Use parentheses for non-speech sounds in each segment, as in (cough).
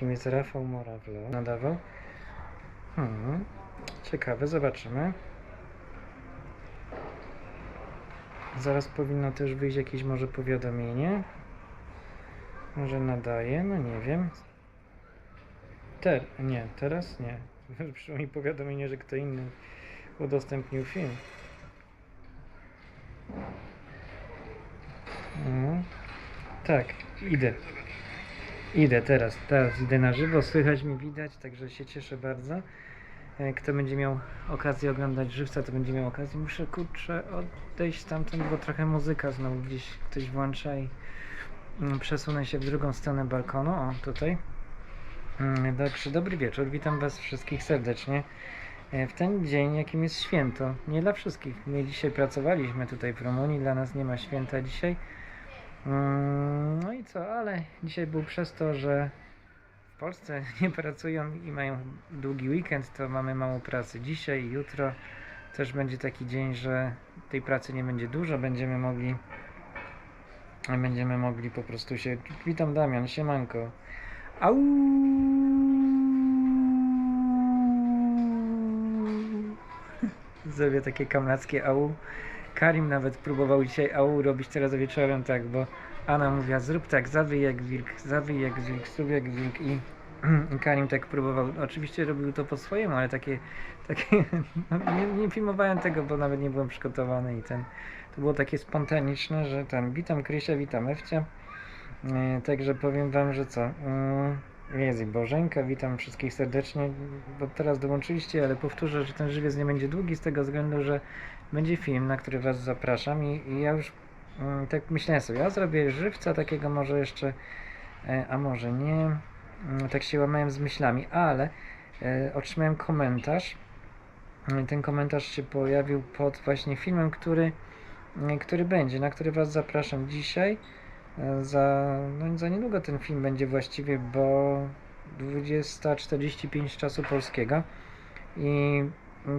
Kim jest Rafał Morawlo? Nadawał? Hmm. Ciekawe, zobaczymy. Zaraz powinno też wyjść jakieś może powiadomienie. Może nadaje, no nie wiem. Ter, nie, teraz nie. (laughs) Przyszło mi powiadomienie, że kto inny udostępnił film. Mhm. Tak, idę. Idę teraz, teraz idę na żywo, słychać mi widać, także się cieszę bardzo. E, Kto będzie miał okazję oglądać żywca, to będzie miał okazję. Muszę kurczę odejść stamtąd, bo trochę muzyka znowu gdzieś ktoś włącza i mm, przesunę się w drugą stronę balkonu. O, tutaj. Mm, Dobrze, dobry wieczór, witam Was wszystkich serdecznie. E, W ten dzień, jakim jest święto, nie dla wszystkich. My dzisiaj pracowaliśmy tutaj w Rumunii, dla nas nie ma święta dzisiaj. Mm, No i co, ale dzisiaj był przez to, że w Polsce (laughs) nie pracują i mają długi weekend, to mamy mało pracy. Dzisiaj i jutro też będzie taki dzień, że tej pracy nie będzie dużo, będziemy mogli będziemy mogli po prostu się... Witam Damian, siemanko. Au! Zrobię takie kamlackie au. Karim nawet próbował dzisiaj au robić teraz wieczorem tak, bo Anna mówiła zrób tak, zawyj jak wilk, zawyj jak wilk, zrób jak wilk. (clears throat) I Karim tak próbował, oczywiście robił to po swojemu, ale takie, takie (laughs) no, nie, nie filmowałem tego, bo nawet nie byłem przygotowany i ten, to było takie spontaniczne, że ten, witam Krysia, witam Ewcia, E, także powiem wam, że co, jest i Bożenka, witam wszystkich serdecznie, bo teraz dołączyliście, ale powtórzę, że ten żywiec nie będzie długi z tego względu, że będzie film, na który was zapraszam i, i ja już mm, tak myślałem sobie, ja zrobię żywca takiego może jeszcze, e, a może nie, Mm, tak się łamałem z myślami, ale e, otrzymałem komentarz. Mm, Ten komentarz się pojawił pod właśnie filmem, który, mm, który będzie, na który Was zapraszam dzisiaj. E, Za, no, za niedługo ten film będzie właściwie, bo 20.45 czasu polskiego. I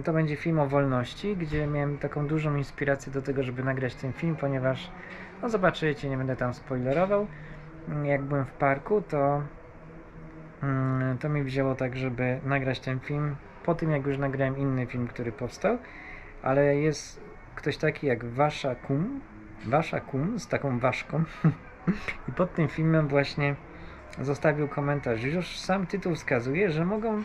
to będzie film o wolności, gdzie miałem taką dużą inspirację do tego, żeby nagrać ten film, ponieważ, no zobaczycie, nie będę tam spoilerował. Jak byłem w parku, to Mm, to mi wzięło tak, żeby nagrać ten film po tym, jak już nagrałem inny film, który powstał, ale jest ktoś taki jak Wasza Kum, Wasza Kum z taką ważką (laughs) i pod tym filmem właśnie zostawił komentarz. Już sam tytuł wskazuje, że mogą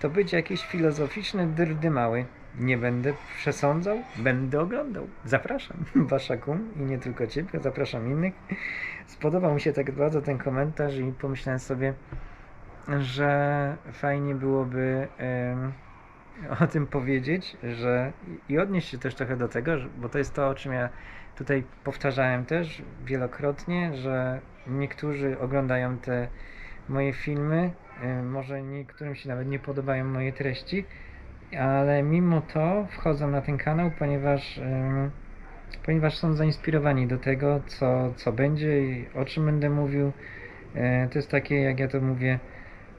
to być jakieś filozoficzne dyrdymały. Nie będę przesądzał, będę oglądał. Zapraszam, (laughs) Wasza Kum i nie tylko Ciebie, zapraszam innych. Spodobał mi się tak bardzo ten komentarz i pomyślałem sobie, że fajnie byłoby o tym powiedzieć, że i odnieść się też trochę do tego, bo to jest to, o czym ja tutaj powtarzałem też wielokrotnie, że niektórzy oglądają te moje filmy, może niektórym się nawet nie podobają moje treści, ale mimo to wchodzą na ten kanał, ponieważ ponieważ są zainspirowani do tego, co, co będzie i o czym będę mówił. E, To jest takie, jak ja to mówię,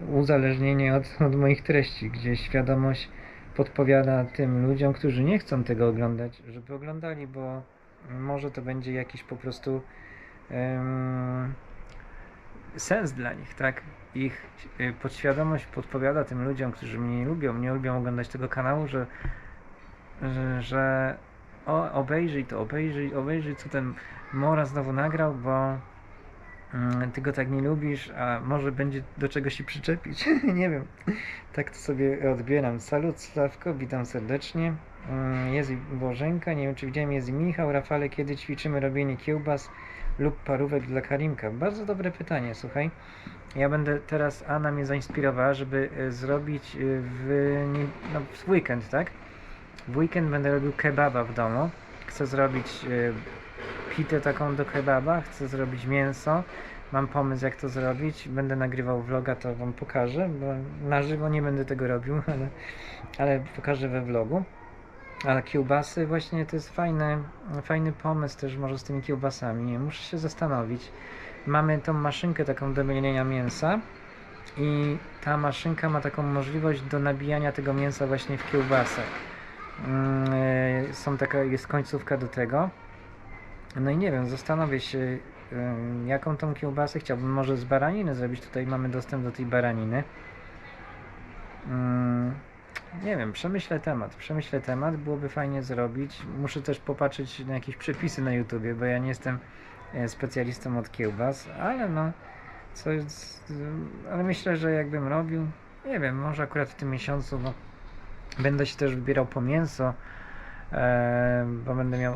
uzależnienie od, od moich treści, gdzie świadomość podpowiada tym ludziom, którzy nie chcą tego oglądać, żeby oglądali, bo może to będzie jakiś po prostu em, sens dla nich, tak? Ich y, podświadomość podpowiada tym ludziom, którzy mnie nie lubią, nie lubią oglądać tego kanału, że, że, że o, obejrzyj to, obejrzyj, obejrzyj co ten Mora znowu nagrał, bo Mm, ty go tak nie lubisz, a może będzie do czegoś się przyczepić. (laughs) nie wiem. Tak to sobie odbieram. Salut Sławko, witam serdecznie. Mm, Jest Bożenka, nie wiem czy widziałem, jest Michał. Rafale, kiedy ćwiczymy robienie kiełbas lub parówek dla Karimka? Bardzo dobre pytanie, słuchaj. Ja będę teraz, Anna mnie zainspirowała, żeby e, zrobić e, w, no, w weekend, tak? W weekend będę robił kebaba w domu. Chcę zrobić e, pitę taką do kebaba, chcę zrobić mięso. Mam pomysł jak to zrobić. Będę nagrywał vloga, to wam pokażę, bo na żywo nie będę tego robił, (laughs) ale, ale pokażę we vlogu. Ale kiełbasy właśnie to jest fajny, fajny pomysł też może z tymi kiełbasami. Muszę się zastanowić. Mamy tą maszynkę taką do mielienia mięsa i ta maszynka ma taką możliwość do nabijania tego mięsa właśnie w kiełbasę. Mm, e, Są taka, jest końcówka do tego. No i nie wiem, zastanowię się, jaką tą kiełbasę. Chciałbym może z baraniny zrobić. Tutaj mamy dostęp do tej baraniny. Nie wiem, przemyślę temat. Przemyślę temat, byłoby fajnie zrobić. Muszę też popatrzeć na jakieś przepisy na YouTubie, bo ja nie jestem e, specjalistą od kiełbas, ale no, co jest, y, ale myślę, że jakbym robił, nie wiem, może akurat w tym miesiącu, bo będę się też wybierał po mięso, e, bo będę miał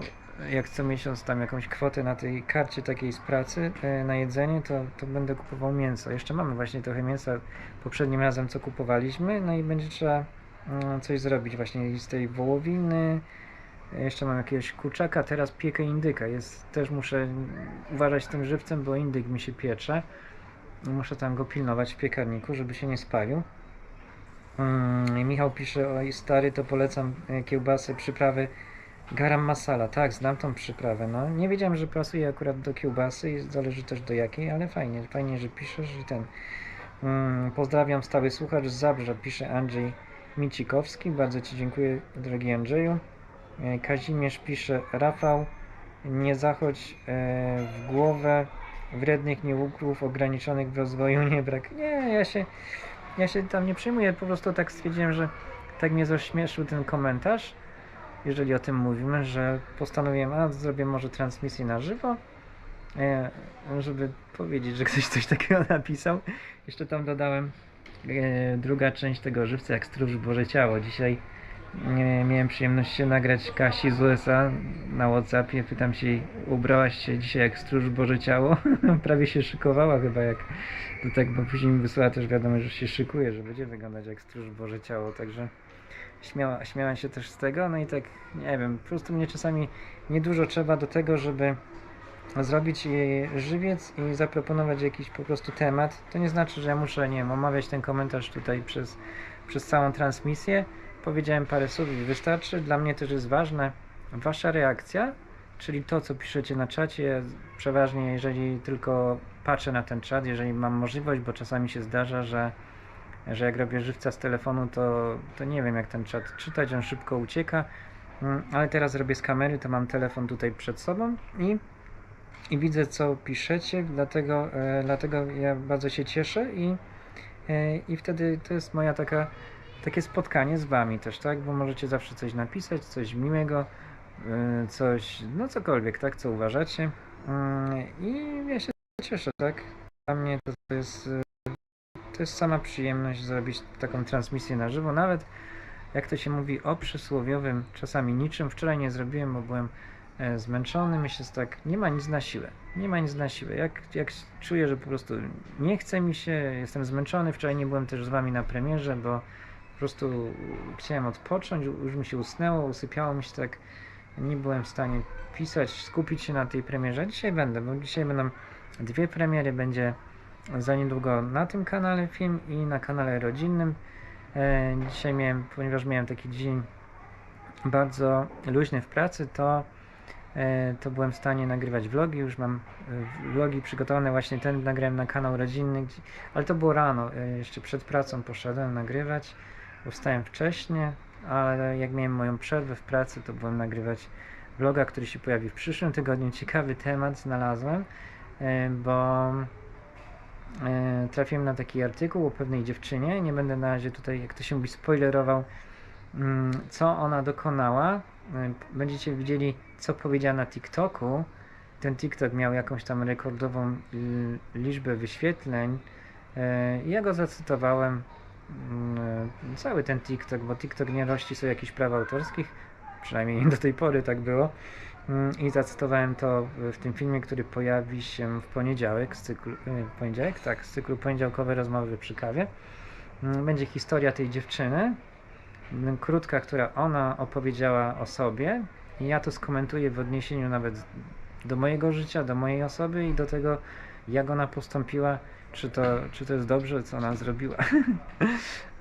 jak co miesiąc tam jakąś kwotę na tej karcie takiej z pracy e, na jedzenie, to, to będę kupował mięso. Jeszcze mamy właśnie trochę mięsa poprzednim razem co kupowaliśmy, no i będzie trzeba coś zrobić właśnie z tej wołowiny. Jeszcze mam jakiegoś kurczaka, teraz piekę indyka. Jest, też muszę uważać tym żywcem, bo indyk mi się piecze. Muszę tam go pilnować w piekarniku, żeby się nie spalił. I Michał pisze, oj stary, to polecam e, kiełbasy, przyprawy garam masala. Tak, znam tą przyprawę. No, nie wiedziałem, że pasuje akurat do kiełbasy i zależy też do jakiej, ale fajnie, fajnie, że piszesz i ten. Mm, pozdrawiam, stały słuchacz z Zabrza, pisze Andrzej Micikowski. Bardzo Ci dziękuję, drogi Andrzeju. E, Kazimierz pisze, Rafał, nie zachodź e, w głowę wrednych nieukrów ograniczonych w rozwoju nie brak. Nie, ja się, ja się tam nie przejmuję, po prostu tak stwierdziłem, że tak mnie zaśmieszył ten komentarz, jeżeli o tym mówimy, że postanowiłem, a zrobię może transmisję na żywo, e, żeby powiedzieć, że ktoś coś takiego (laughs) napisał. Jeszcze tam dodałem druga część tego żywca, jak stróż Boże Ciało. Dzisiaj e, miałem przyjemność się nagrać Kasi z USA na Whatsappie. Pytam się, ubrałaś się dzisiaj jak stróż Boże Ciało? (laughs) Prawie się szykowała chyba jak to tak, bo później mi wysłała też wiadomość, że się szykuje, że będzie wyglądać jak stróż Boże Ciało, także śmiała, śmiałem się też z tego, no i tak, nie wiem, po prostu mnie czasami niedużo trzeba do tego, żeby zrobić e, żywiec i zaproponować jakiś po prostu temat. To nie znaczy, że ja muszę, nie wiem, omawiać ten komentarz tutaj przez, przez całą transmisję. Powiedziałem parę słów i wystarczy. Dla mnie też jest ważne wasza reakcja, czyli to, co piszecie na czacie. Przeważnie, jeżeli tylko patrzę na ten czat, jeżeli mam możliwość, bo czasami się zdarza, że że jak robię żywca z telefonu, to, to nie wiem jak ten czat czytać, on szybko ucieka, Mm, ale teraz robię z kamery, to mam telefon tutaj przed sobą i, i widzę co piszecie, dlatego, e, dlatego ja bardzo się cieszę i, e, i wtedy to jest moja taka, takie spotkanie z wami też, tak, bo możecie zawsze coś napisać, coś miłego, e, coś, no cokolwiek, tak, co uważacie. Mm, i ja się cieszę, tak, dla mnie to, jest to jest sama przyjemność zrobić taką transmisję na żywo, nawet jak to się mówi o przysłowiowym czasami niczym. Wczoraj nie zrobiłem, bo byłem zmęczony. Myślę, że tak, nie ma nic na siłę. Nie ma nic na siłę. Jak, jak czuję, że po prostu nie chce mi się, jestem zmęczony. Wczoraj nie byłem też z wami na premierze, bo po prostu chciałem odpocząć, już mi się usnęło, usypiało mi się tak. Nie byłem w stanie pisać, skupić się na tej premierze. Dzisiaj będę, bo dzisiaj będą dwie premiery. Będzie za niedługo na tym kanale film i na kanale rodzinnym. E, dzisiaj miałem, ponieważ miałem taki dzień bardzo luźny w pracy, to, e, to byłem w stanie nagrywać vlogi. Już mam e, vlogi przygotowane, właśnie ten nagrałem na kanał rodzinny, ale to było rano, e, jeszcze przed pracą poszedłem nagrywać, bo wstałem wcześnie, ale jak miałem moją przerwę w pracy, to byłem nagrywać vloga, który się pojawi w przyszłym tygodniu. Ciekawy temat znalazłem, e, bo e, trafiłem na taki artykuł o pewnej dziewczynie. Nie będę na razie tutaj, jak to się mówi, spoilerował, mm, co ona dokonała. Będziecie widzieli, co powiedziała na TikToku. Ten TikTok miał jakąś tam rekordową l- liczbę wyświetleń. E, Ja go zacytowałem. mm, e, Cały ten TikTok, bo TikTok nie rości sobie jakichś praw autorskich. Przynajmniej do tej pory tak było. Mm, I zacytowałem to w- tym filmie, który pojawi się w poniedziałek z cyklu, e, poniedziałek, tak, z cyklu poniedziałkowe rozmowy przy kawie. Mm, Będzie historia tej dziewczyny, krótka, która ona opowiedziała o sobie i ja to skomentuję w odniesieniu nawet do mojego życia, do mojej osoby i do tego, jak ona postąpiła, czy to, czy to jest dobrze, co ona zrobiła. (laughs)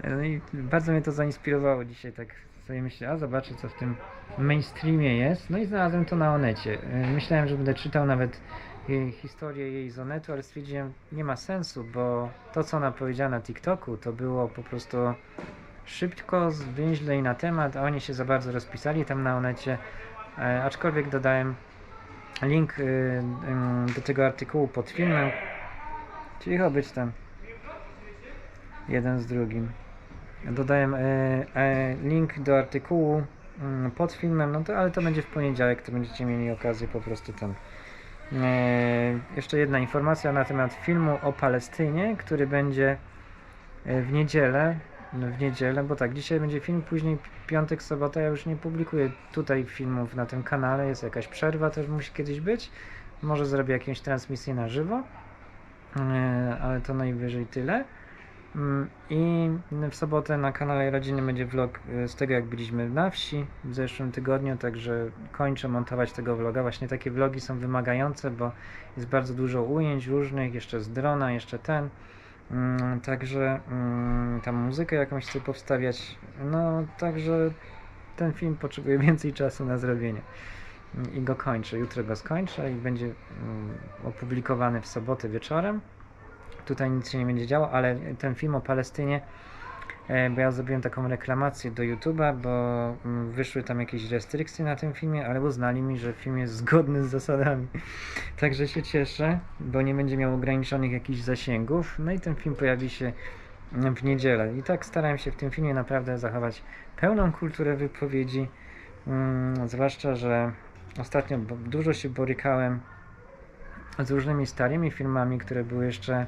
No i bardzo mnie to zainspirowało dzisiaj, tak sobie myślę, a zobaczę, co w tym mainstreamie jest. No i znalazłem to na Onecie. Myślałem, że będę czytał nawet jej historię jej z Onetu, ale stwierdziłem, nie ma sensu, bo to, co ona powiedziała na TikToku, to było po prostu szybko, zwięźle i na temat, a oni się za bardzo rozpisali tam na Onecie, e, aczkolwiek dodałem link y, y, do tego artykułu pod filmem. Cicho być tam. Jeden z drugim. Dodaję y, y, link do artykułu y, pod filmem, no to ale to będzie w poniedziałek, to będziecie mieli okazję po prostu tam. E, jeszcze jedna informacja na temat filmu o Palestynie, który będzie e, w niedzielę. W niedzielę, bo tak, dzisiaj będzie film, później piątek, sobota. Ja już nie publikuję tutaj filmów na tym kanale, jest jakaś przerwa, też musi kiedyś być. Może zrobię jakąś transmisję na żywo, e, ale to najwyżej tyle. Mm, I w sobotę na kanale Rodziny będzie vlog e, z tego, jak byliśmy na wsi w zeszłym tygodniu, także kończę montować tego vloga. Właśnie takie vlogi są wymagające, bo jest bardzo dużo ujęć różnych, jeszcze z drona, jeszcze ten. Mm, Także mm, tam muzykę jakąś chcę powstawiać. No, także ten film potrzebuje (laughs) więcej czasu na zrobienie. I go kończę. Jutro go skończę i będzie mm, opublikowany w sobotę wieczorem tutaj nic się nie będzie działo, ale ten film o Palestynie, bo ja zrobiłem taką reklamację do YouTube'a, bo mm, wyszły tam jakieś restrykcje na tym filmie, ale uznali mi, że film jest zgodny z zasadami. (laughs) Także się cieszę, bo nie będzie miał ograniczonych jakichś zasięgów. No i ten film pojawi się w niedzielę. I tak starałem się w tym filmie naprawdę zachować pełną kulturę wypowiedzi, mm, zwłaszcza, że ostatnio dużo się borykałem z różnymi starymi filmami, które były jeszcze e,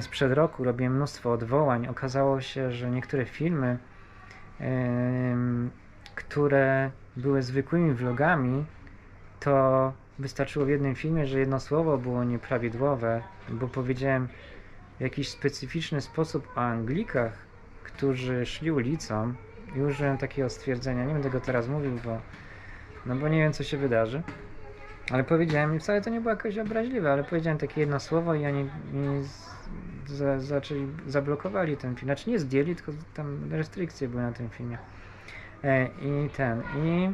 sprzed roku. Robiłem mnóstwo odwołań. Okazało się, że niektóre filmy, które były zwykłymi vlogami, to wystarczyło w jednym filmie, że jedno słowo było nieprawidłowe, bo powiedziałem w jakiś specyficzny sposób o Anglikach, którzy szli ulicą i użyłem takiego stwierdzenia. Nie będę go teraz mówił, bo, no bo nie wiem, co się wydarzy. Ale powiedziałem, wcale to nie było jakoś obraźliwe, ale powiedziałem takie jedno słowo i oni mi za, zaczęli, zablokowali ten film. Znaczy nie zdjęli, tylko tam restrykcje były na tym filmie. E, I ten, i,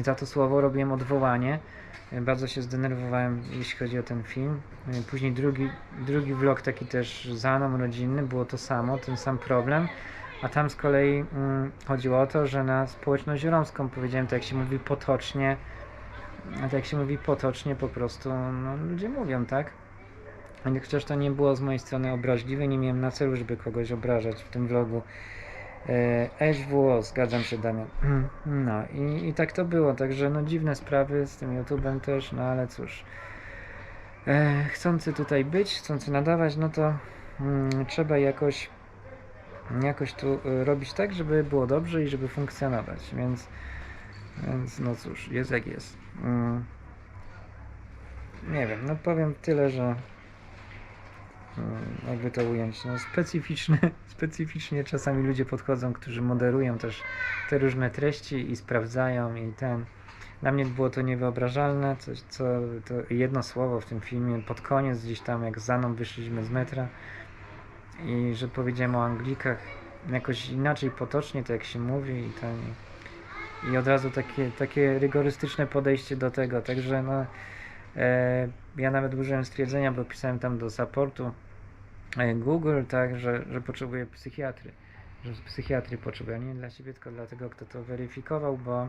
i za to słowo robiłem odwołanie. E, Bardzo się zdenerwowałem, jeśli chodzi o ten film. E, Później drugi, drugi vlog, taki też za mną rodzinny, było to samo, ten sam problem. A tam z kolei mm, chodziło o to, że na społeczność romską powiedziałem, tak jak się mówi potocznie, tak jak się mówi potocznie po prostu, no ludzie mówią, tak? Chociaż to nie było z mojej strony obraźliwe, nie miałem na celu, żeby kogoś obrażać w tym vlogu. E, SWO, zgadzam się Damian. (clears throat) No i, i tak to było, także no dziwne sprawy z tym YouTube'em też, no ale cóż. E, chcący tutaj być, chcący nadawać, no to mm, trzeba jakoś jakoś tu e, robić tak, żeby było dobrze i żeby funkcjonować, więc więc no cóż, jest jak jest. Mm. Nie wiem, no powiem tyle, że mm, jakby to ująć, no specyficzne, (laughs) specyficznie czasami ludzie podchodzą, którzy moderują też te różne treści i sprawdzają i ten. Dla mnie było to niewyobrażalne, coś, co to jedno słowo w tym filmie pod koniec gdzieś tam jak za mną wyszliśmy z metra i że powiedziałem o Anglikach jakoś inaczej potocznie, to jak się mówi i ten i od razu takie, takie rygorystyczne podejście do tego, także no e, ja nawet użyłem stwierdzenia, bo pisałem tam do supportu e, Google, tak, że, że potrzebuję psychiatry, że psychiatry potrzebuję, nie dla siebie, tylko dla tego, kto to weryfikował, bo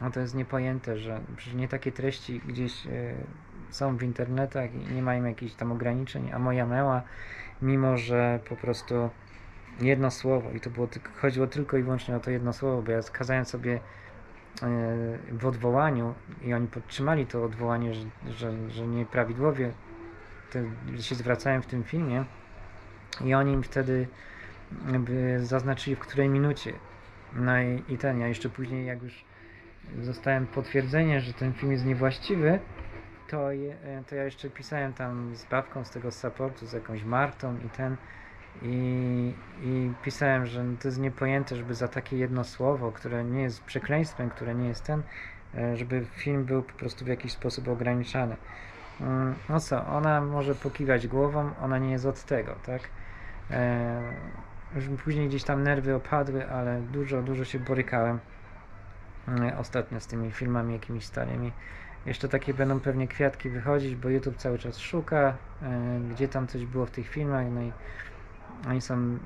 no to jest niepojęte, że przecież nie takie treści gdzieś e, są w internetach i nie mają jakichś tam ograniczeń, a moja miała, mimo że po prostu jedno słowo i to było chodziło tylko i wyłącznie o to jedno słowo, bo ja skazałem sobie e, w odwołaniu i oni podtrzymali to odwołanie, że, że, że nieprawidłowie te, się zwracałem w tym filmie i oni mi wtedy zaznaczyli w której minucie. No i, i ten, ja jeszcze później jak już zostałem potwierdzenie, że ten film jest niewłaściwy, to, je, to ja jeszcze pisałem tam z babką z tego supportu, z jakąś Martą i ten i, i pisałem, że to jest niepojęte, żeby za takie jedno słowo, które nie jest przekleństwem, które nie jest ten, e, żeby film był po prostu w jakiś sposób ograniczany. Mm, No co, ona może pokiwać głową, ona nie jest od tego, tak? E, Już później gdzieś tam nerwy opadły, ale dużo, dużo się borykałem e, ostatnio z tymi filmami jakimiś starymi. Jeszcze takie będą pewnie kwiatki wychodzić, bo YouTube cały czas szuka, e, gdzie tam coś było w tych filmach, no i oni są. Mm,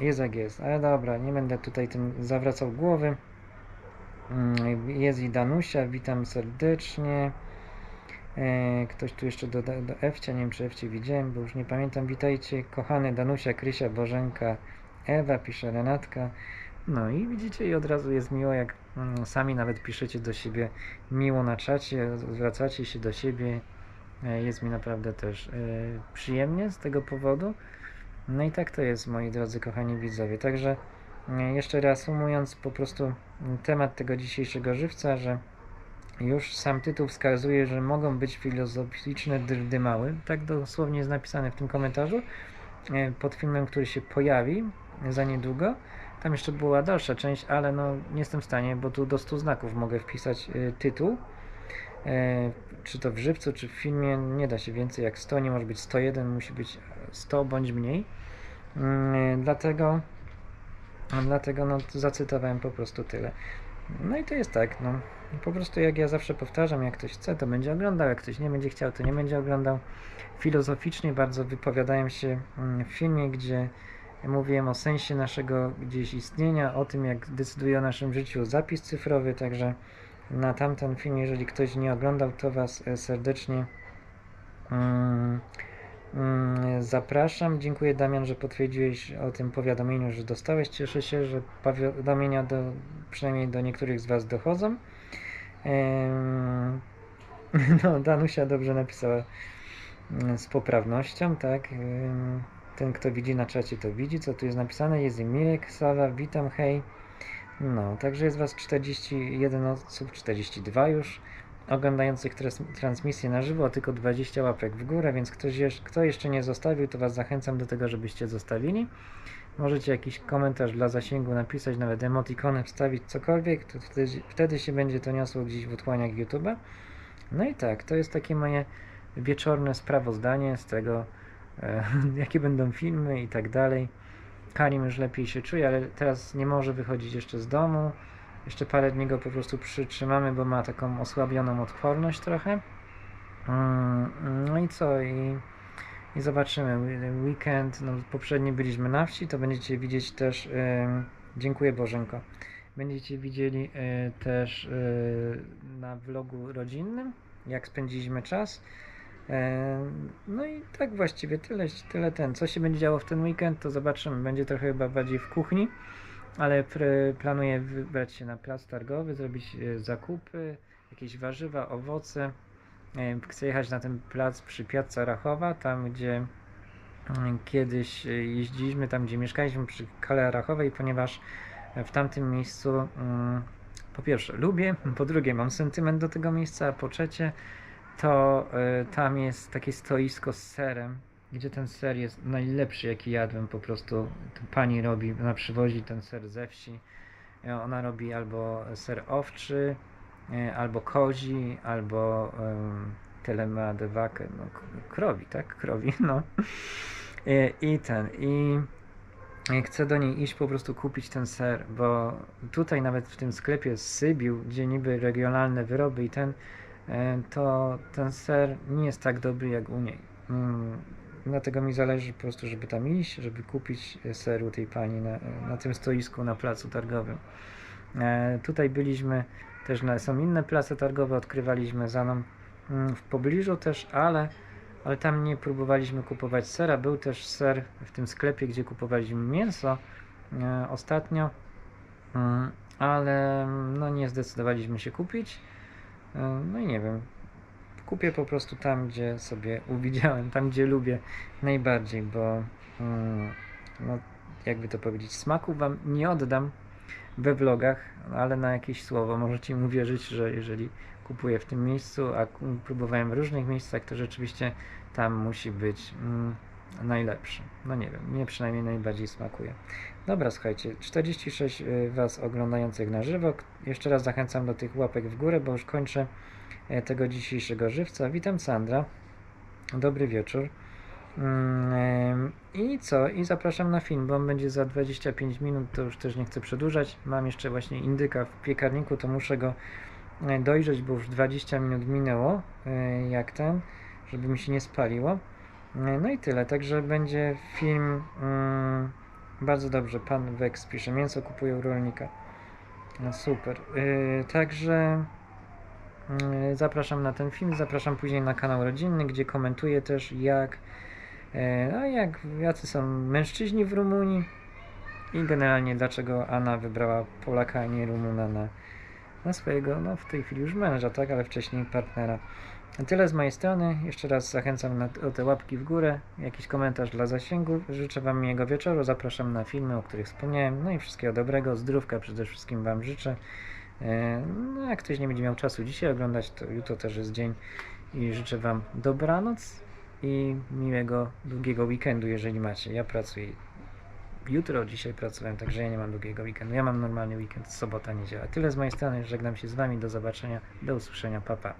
jest jak jest, ale dobra, nie będę tutaj tym zawracał głowy. Mm, Jest i Danusia, witam serdecznie. E, Ktoś tu jeszcze do, do Ewcia, nie wiem czy Ewcie widziałem, bo już nie pamiętam. Witajcie, kochany Danusia, Krysia, Bożenka, Ewa, pisze Renatka. No i widzicie, i od razu jest miło, jak mm, sami nawet piszecie do siebie miło na czacie, zwracacie się do siebie. E, Jest mi naprawdę też e, przyjemnie z tego powodu. No i tak to jest, moi drodzy, kochani widzowie. Także e, jeszcze reasumując po prostu temat tego dzisiejszego żywca, że już sam tytuł wskazuje, że mogą być filozoficzne dyrdymały. Tak dosłownie jest napisane w tym komentarzu e, pod filmem, który się pojawi za niedługo. Tam jeszcze była dalsza część, ale no nie jestem w stanie, bo tu do 100 znaków mogę wpisać e, tytuł. Czy to w żywcu, czy w filmie, nie da się więcej jak 100, nie może być 101, musi być 100 bądź mniej. Mm, Dlatego, dlatego no, zacytowałem po prostu tyle. No i to jest tak, no. Po prostu jak ja zawsze powtarzam, jak ktoś chce, to będzie oglądał, jak ktoś nie będzie chciał, to nie będzie oglądał. Filozoficznie bardzo wypowiadałem się mm, w filmie, gdzie mówiłem o sensie naszego gdzieś istnienia, o tym, jak decyduje o naszym życiu zapis cyfrowy, także na tamten film, jeżeli ktoś nie oglądał, to Was serdecznie mm, zapraszam. Dziękuję Damian, że potwierdziłeś o tym powiadomieniu, że dostałeś. Cieszę się, że powiadomienia do, przynajmniej do niektórych z Was dochodzą. (laughs) No, Danusia dobrze napisała mm, z poprawnością, tak. Ten, kto widzi na czacie, to widzi, co tu jest napisane. Jest Mirek, Sala, witam, hej. No, także jest Was 41 osób, 42 już oglądających transmisję na żywo, tylko 20 łapek w górę, więc ktoś kto jeszcze nie zostawił, to Was zachęcam do tego, żebyście zostawili. Możecie jakiś komentarz dla zasięgu napisać, nawet emotikony wstawić, cokolwiek, to wtedy, wtedy się będzie to niosło gdzieś w otchłaniach YouTube'a. No i tak, to jest takie moje wieczorne sprawozdanie z tego, e, (laughs) jakie będą filmy i tak dalej. Karim już lepiej się czuje, ale teraz nie może wychodzić jeszcze z domu. Jeszcze parę dni go po prostu przytrzymamy, bo ma taką osłabioną odporność trochę. Mm, No i co? I, i zobaczymy. Weekend, no poprzedni byliśmy na wsi, to będziecie widzieć też. em, dziękuję Bożenko. Będziecie widzieli e, też e, na vlogu rodzinnym, jak spędziliśmy czas. E, No i tak właściwie tyle, tyle ten. Co się będzie działo w ten weekend, to zobaczymy. Będzie trochę chyba bardziej w kuchni, ale planuję wybrać się na plac targowy, zrobić e, zakupy, jakieś warzywa, owoce. E, Chcę jechać na ten plac przy Piazza Rachowa, tam gdzie mm, kiedyś e, jeździliśmy, tam gdzie mieszkaliśmy przy Kale Rachowej, ponieważ w tamtym miejscu mm, po pierwsze lubię, po drugie mam sentyment do tego miejsca, a po trzecie to tam jest takie stoisko z serem, gdzie ten ser jest najlepszy jaki jadłem po prostu. Pani robi, ona przywozi ten ser ze wsi. E, Ona robi albo ser owczy, e, albo kozi, albo um, telema no krowi, tak? Krowi, (laughs) no. E, I ten, i chcę do niej iść po prostu kupić ten ser, bo tutaj nawet w tym sklepie z Sybiu, gdzie niby regionalne wyroby i ten, to ten ser nie jest tak dobry jak u niej. Dlatego mi zależy po prostu, żeby tam iść, żeby kupić e, ser u tej pani na, na tym stoisku na placu targowym. E, Tutaj byliśmy też na, są inne place targowe, odkrywaliśmy za nam mm, w pobliżu też, ale ale tam nie próbowaliśmy kupować sera. Był też ser w tym sklepie, gdzie kupowaliśmy mięso e, ostatnio, Mm, ale no nie zdecydowaliśmy się kupić. E, no i nie wiem. Kupię po prostu tam, gdzie sobie uwidziałem, tam, gdzie lubię najbardziej, bo mm, no, jakby to powiedzieć, smaku wam nie oddam we vlogach, ale na jakieś słowo możecie mi uwierzyć, że jeżeli kupuję w tym miejscu, a próbowałem w różnych miejscach, to rzeczywiście tam musi być mm, najlepszy. No nie wiem, mnie przynajmniej najbardziej smakuje. Dobra, słuchajcie, 46 y, Was oglądających na żywo. Jeszcze raz zachęcam do tych łapek w górę, bo już kończę tego dzisiejszego żywca. Witam Sandra. Dobry wieczór. Mm, I co? I zapraszam na film, bo on będzie za 25 minut, to już też nie chcę przedłużać. Mam jeszcze właśnie indyka w piekarniku, to muszę go e, dojrzeć, bo już 20 minut minęło, e, jak ten, żeby mi się nie spaliło. E, No i tyle, także będzie film mm, bardzo dobrze. Pan Wex pisze, mięso kupuje u rolnika. No super. Także zapraszam na ten film, zapraszam później na kanał rodzinny, gdzie komentuję też jak, yy, no jak jacy są mężczyźni w Rumunii i generalnie dlaczego Anna wybrała Polaka, a nie Rumuna na, na swojego, no w tej chwili już męża, tak, ale wcześniej partnera. Tyle z mojej strony. Jeszcze raz zachęcam na, o te łapki w górę, jakiś komentarz dla zasięgów. Życzę Wam miłego wieczoru. Zapraszam na filmy, o których wspomniałem. No i wszystkiego dobrego. Zdrówka przede wszystkim Wam życzę. E, No, jak ktoś nie będzie miał czasu dzisiaj oglądać, to jutro też jest dzień. I życzę Wam dobranoc i miłego, długiego weekendu, jeżeli macie. Ja pracuję jutro, dzisiaj pracowałem, także ja nie mam długiego weekendu. Ja mam normalny weekend, sobota, niedziela. Tyle z mojej strony. Żegnam się z Wami. Do zobaczenia. Do usłyszenia. Pa, pa.